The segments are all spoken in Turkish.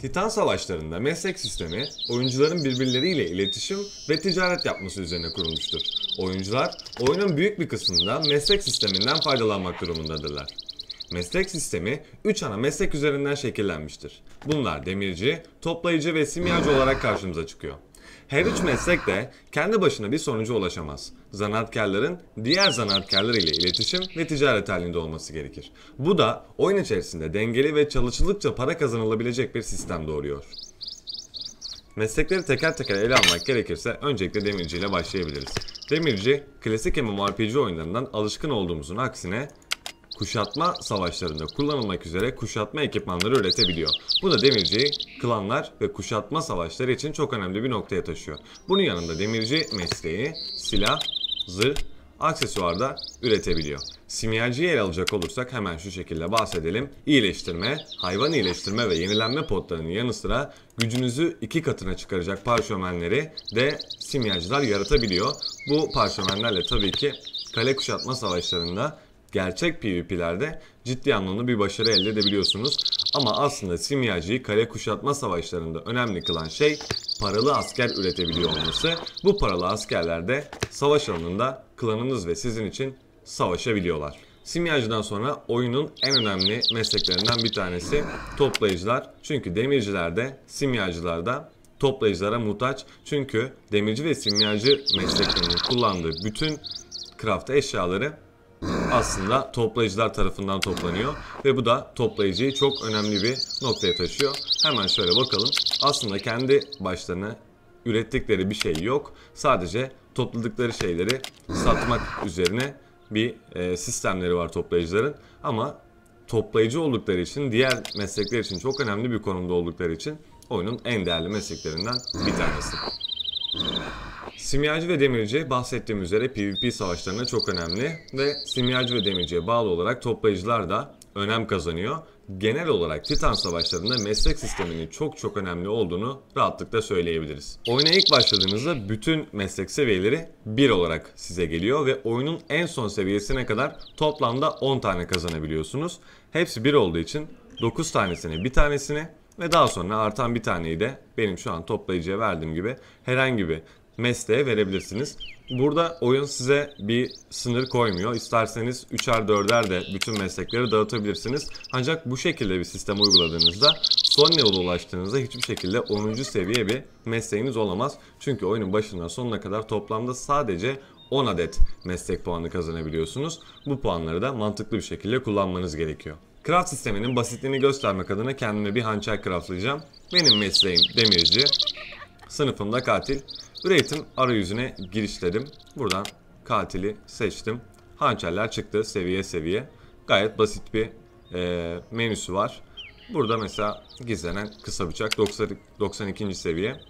Titan savaşlarında meslek sistemi oyuncuların birbirleriyle iletişim ve ticaret yapması üzerine kurulmuştur. Oyuncular oyunun büyük bir kısmında meslek sisteminden faydalanmak durumundadırlar. Meslek sistemi 3 ana meslek üzerinden şekillenmiştir. Bunlar demirci, toplayıcı ve simyacı olarak karşımıza çıkıyor. Her üç meslek de kendi başına bir sonuca ulaşamaz. Zanaatkarların diğer zanaatkarlar ile iletişim ve ticaret halinde olması gerekir. Bu da oyun içerisinde dengeli ve çalışıldıkça para kazanılabilecek bir sistem doğuruyor. Meslekleri teker teker ele almak gerekirse öncelikle demirci ile başlayabiliriz. Demirci, klasik MMORPG oyunlarından alışkın olduğumuzun aksine kuşatma savaşlarında kullanılmak üzere kuşatma ekipmanları üretebiliyor. Bu da demirciyi klanlar ve kuşatma savaşları için çok önemli bir noktaya taşıyor. Bunun yanında demirci mesleği silah, zırh, aksesuar da üretebiliyor. Simyacıyı ele alacak olursak hemen şu şekilde bahsedelim. İyileştirme, hayvan iyileştirme ve yenilenme potlarının yanı sıra gücünüzü iki katına çıkaracak parşömenleri de simyacılar yaratabiliyor. Bu parşömenlerle tabii ki kale kuşatma savaşlarında gerçek PvP'lerde ciddi anlamda bir başarı elde edebiliyorsunuz. Ama aslında simyacıyı kale kuşatma savaşlarında önemli kılan şey paralı asker üretebiliyor olması. Bu paralı askerler de savaş alanında klanınız ve sizin için savaşabiliyorlar. Simyacıdan sonra oyunun en önemli mesleklerinden bir tanesi toplayıcılar. Çünkü demirciler de simyacılar da toplayıcılara muhtaç. Çünkü demirci ve simyacı mesleklerinin kullandığı bütün craft eşyaları aslında toplayıcılar tarafından toplanıyor ve bu da toplayıcıyı çok önemli bir noktaya taşıyor. Hemen şöyle bakalım. Aslında kendi başlarına ürettikleri bir şey yok. Sadece topladıkları şeyleri satmak üzerine bir e, sistemleri var toplayıcıların. Ama toplayıcı oldukları için, diğer meslekler için çok önemli bir konumda oldukları için oyunun en değerli mesleklerinden bir tanesi. Simyacı ve demirci bahsettiğim üzere PvP savaşlarında çok önemli ve simyacı ve demirciye bağlı olarak toplayıcılar da önem kazanıyor. Genel olarak Titan savaşlarında meslek sisteminin çok çok önemli olduğunu rahatlıkla söyleyebiliriz. Oyuna ilk başladığınızda bütün meslek seviyeleri 1 olarak size geliyor ve oyunun en son seviyesine kadar toplamda 10 tane kazanabiliyorsunuz. Hepsi 1 olduğu için 9 tanesini bir tanesini ve daha sonra artan bir taneyi de benim şu an toplayıcıya verdiğim gibi herhangi bir mesleğe verebilirsiniz. Burada oyun size bir sınır koymuyor. İsterseniz 3'er 4'er de bütün meslekleri dağıtabilirsiniz. Ancak bu şekilde bir sistem uyguladığınızda son level'a ulaştığınızda hiçbir şekilde 10. seviye bir mesleğiniz olamaz. Çünkü oyunun başından sonuna kadar toplamda sadece 10 adet meslek puanı kazanabiliyorsunuz. Bu puanları da mantıklı bir şekilde kullanmanız gerekiyor. Craft sisteminin basitliğini göstermek adına kendime bir hançer craftlayacağım. Benim mesleğim demirci, sınıfımda katil. Üretim arayüzüne girişledim. Buradan katili seçtim. Hançerler çıktı seviye seviye. Gayet basit bir e, menüsü var. Burada mesela gizlenen kısa bıçak 90, 92. seviye.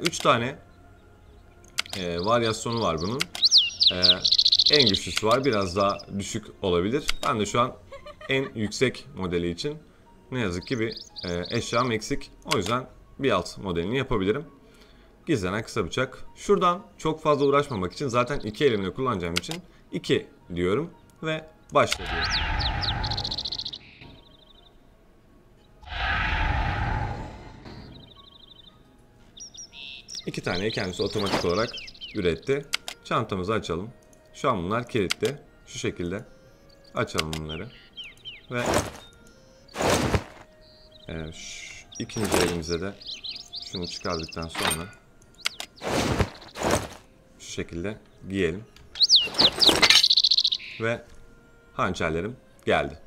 3 e, tane e, varyasyonu var bunun. E, en güçlüsü var. Biraz daha düşük olabilir. Ben de şu an en yüksek modeli için ne yazık ki bir e, eşyam eksik. O yüzden bir alt modelini yapabilirim. Gizlenen kısa bıçak. Şuradan çok fazla uğraşmamak için zaten iki elimle kullanacağım için 2 diyorum ve başla diyorum. İki taneyi kendisi otomatik olarak üretti. Çantamızı açalım. Şu an bunlar kilitli. Şu şekilde açalım bunları. Ve e, ikinci elimize de şunu çıkardıktan sonra şu şekilde giyelim. Ve hançerlerim geldi.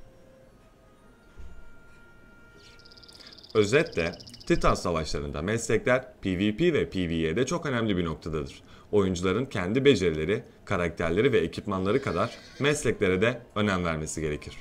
Özetle Titan savaşlarında meslekler PvP ve PvE'de çok önemli bir noktadadır. Oyuncuların kendi becerileri, karakterleri ve ekipmanları kadar mesleklere de önem vermesi gerekir.